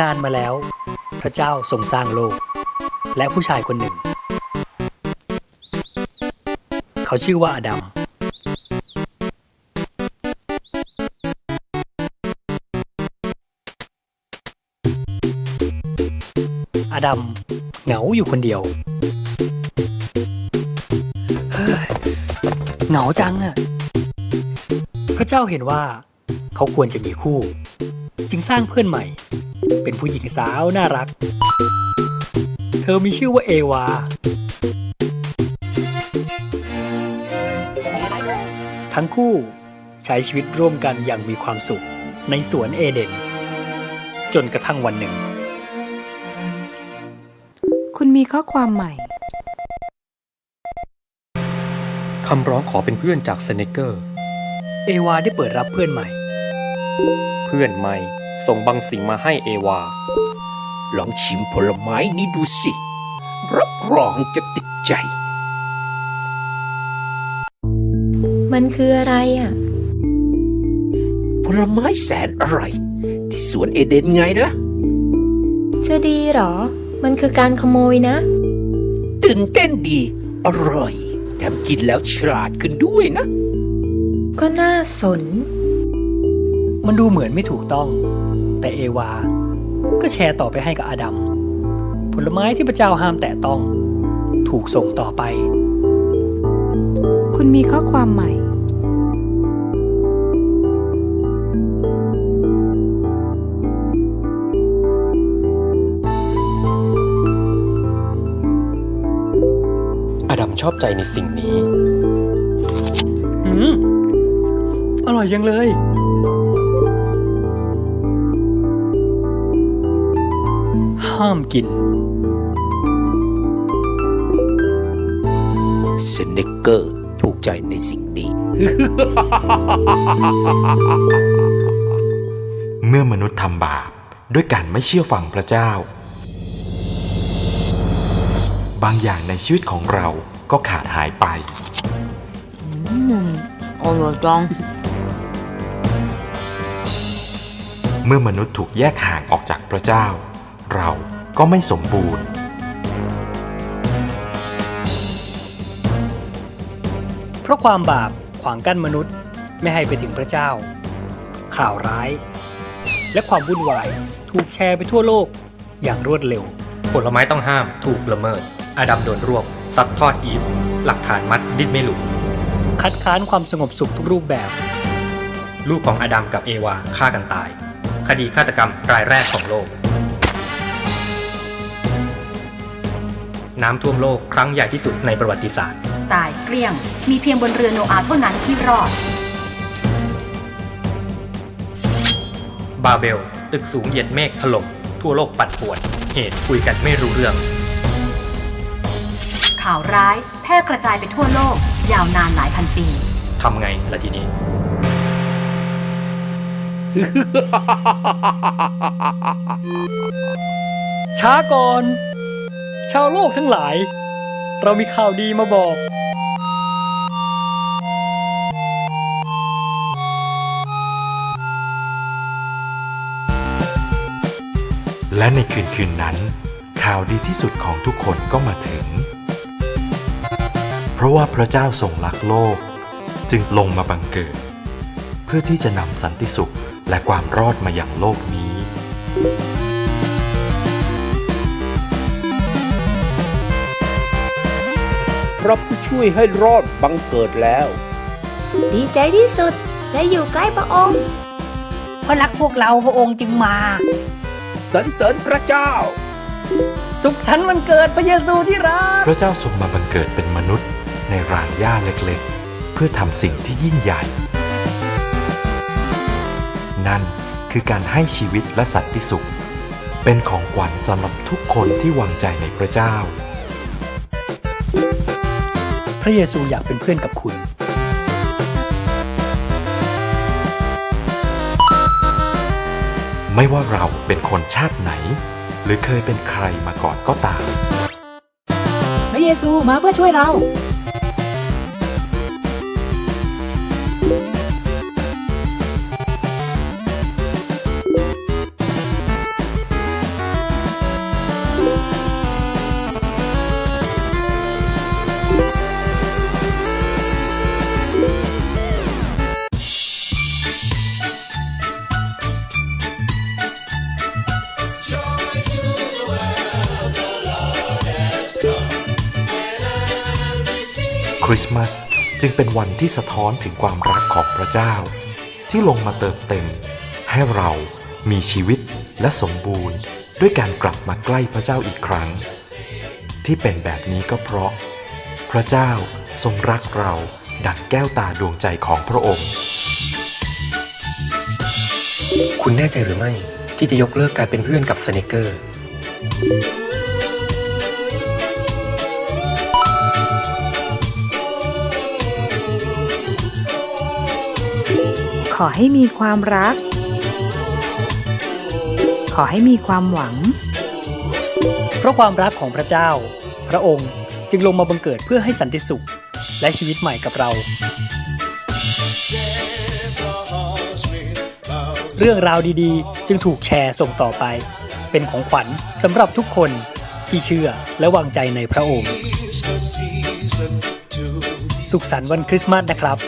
นานมาแล้ว พระเจ้าทรงสร้างโลก และผู้ชายคนหนึ่ง เขาชื่อว่าอดัมอดัมเหงาอยู่คนเดียวเฮ้ยเหงาจังอะพระเจ้าเห็นว่าเขาควรจะมีคู่ จึงสร้างเพื่อนใหม่ เป็นผู้หญิงสาวน่ารัก เธอมีชื่อว่าเอวา ทั้งคู่ใช้ชีวิตร่วมกันอย่างมีความสุขในสวนเอเดน จนกระทั่งวันหนึ่ง คุณมีข้อความใหม่ คำร้องขอเป็นเพื่อนจากเซเนเกอร์ เอวาได้เปิดรับเพื่อนใหม่ เพื่อนใหม่ ส่งบางสิ่งมาให้เอวา ลองชิมผลไม้นี้ดูสิ รับรองจะติดใจ มันคืออะไรอะ ผลไม้แสนอร่อย ที่สวนเอเดนไงล่ะ จะดีเหรอ มันคือการขโมยนะ ตื่นเต้นดี อร่อย แถมกินแล้วฉลาดขึ้นด้วยนะ ก็น่าสน มันดูเหมือนไม่ถูกต้อง แต่เอวา ก็แชร์ต่อไปให้กับอาดัม ผลไม้ที่พระเจ้าห้ามแตะต้อง ถูกส่งต่อไป คุณมีข้อความใหม่อดัมชอบใจในสิ่งนี้ อืม อร่อยยังเลย ห้ามกินเซนเนเกอร์ถูกใจในสิ่งนี้ เมื่อมนุษย์ทำบาปด้วยการไม่เชื่อฟังพระเจ้า บางอย่างในชีวิตของเราก็ขาดหายไปอร่อยจัง เมื่อมนุษย์ถูกแยกห่างออกจากพระเจ้า เรา ก็ไม่สมบูรณ์ เพราะความบาปขวางกั้นมนุษย์ไม่ให้ไปถึงพระเจ้า ข่าวร้าย และความวุ่นวายถูกแชร์ไปทั่วโลกอย่างรวดเร็ว ผลไม้ต้องห้ามถูกละเมิด อาดัมโดนรวบซัดทอดอีฟ หลักฐานมัดดิ้นไม่หลุด คัดค้านความสงบสุขทุกรูปแบบ ลูกของอาดัมกับเอวาฆ่ากันตาย คดีฆาตกรรมรายแรกของโลก น้ำท่วมโลกครั้งใหญ่ที่สุดในประวัติศาสตร์ ตายเกลี้ยง มีเพียงบนเรือโนอาห์เท่านั้นที่รอด บาเบล ตึกสูงเหยียดเมฆถล่มทั่วโลกปั่นป่วน เหตุคุยกันไม่รู้เรื่อง ข่าวร้ายแพร่กระจายไปทั่วโลก ยาวนานหลายพันปี ทำไงล่ะทีนี้ ช้าก่อน ชาวโลกทั้งหลาย เรามีข่าวดีมาบอก และในคืนคืนนั้น ข่าวดีที่สุดของทุกคนก็มาถึง เพราะว่าพระเจ้าทรงรักโลก จึงลงมาบังเกิด เพื่อที่จะนำสันติสุขและความรอดมาอย่างโลกนี้ พระผู้ช่วยให้รอดบังเกิดแล้ว ดีใจที่สุดได้อยู่ใกล้พระองค์เพราะรักพวกเราพระองค์จึงมาสรรเสริญพระเจ้า สุขสันต์วันเกิดพระเยซูที่รักพระเจ้าทรงมาบังเกิดเป็นมนุษย์ ในรางหญ้าเล็กๆ เพื่อทำสิ่งที่ยิ่งใหญ่ นั่นคือการให้ชีวิตและสันติสุข เป็นของขวัญสำหรับทุกคนที่วางใจในพระเจ้า พระเยซูอยากเป็นเพื่อนกับคุณไม่ว่าเราเป็นคนชาติไหน หรือเคยเป็นใครมาก่อนก็ตาม พระเยซูมาเพื่อช่วยเรา ริสต์มาสจึงเป็นวันที่สะท้อนถึงความรักของพระเจ้า ที่ลงมาเติมเต็ม ให้เรามีชีวิตและสมบูรณ์ ด้วยการกลับมาใกล้พระเจ้าอีกครั้ง ที่เป็นแบบนี้ก็เพราะ พระเจ้าทรงรักเราดังแก้วตาดวงใจของพระองค์ คุณแน่ใจหรือไม่ที่จะยกเลิกการเป็นเพื่อนกับสเนกเกอร์ อให้มีความรัก ขอให้มีความหวัง เพราะความรักของพระเจ้า พระองค์จึงลงมาบังเกิดเพื่อให้สันติสุข และชีวิตใหม่กับเรา เรื่องราวดีๆ จึงถูกแชร์ส่งต่อไป เป็นของขวัญสำหรับทุกคนที่เชื่อและวางใจในพระองค์ สุขสันต์วันคริสต์มาสนะครับ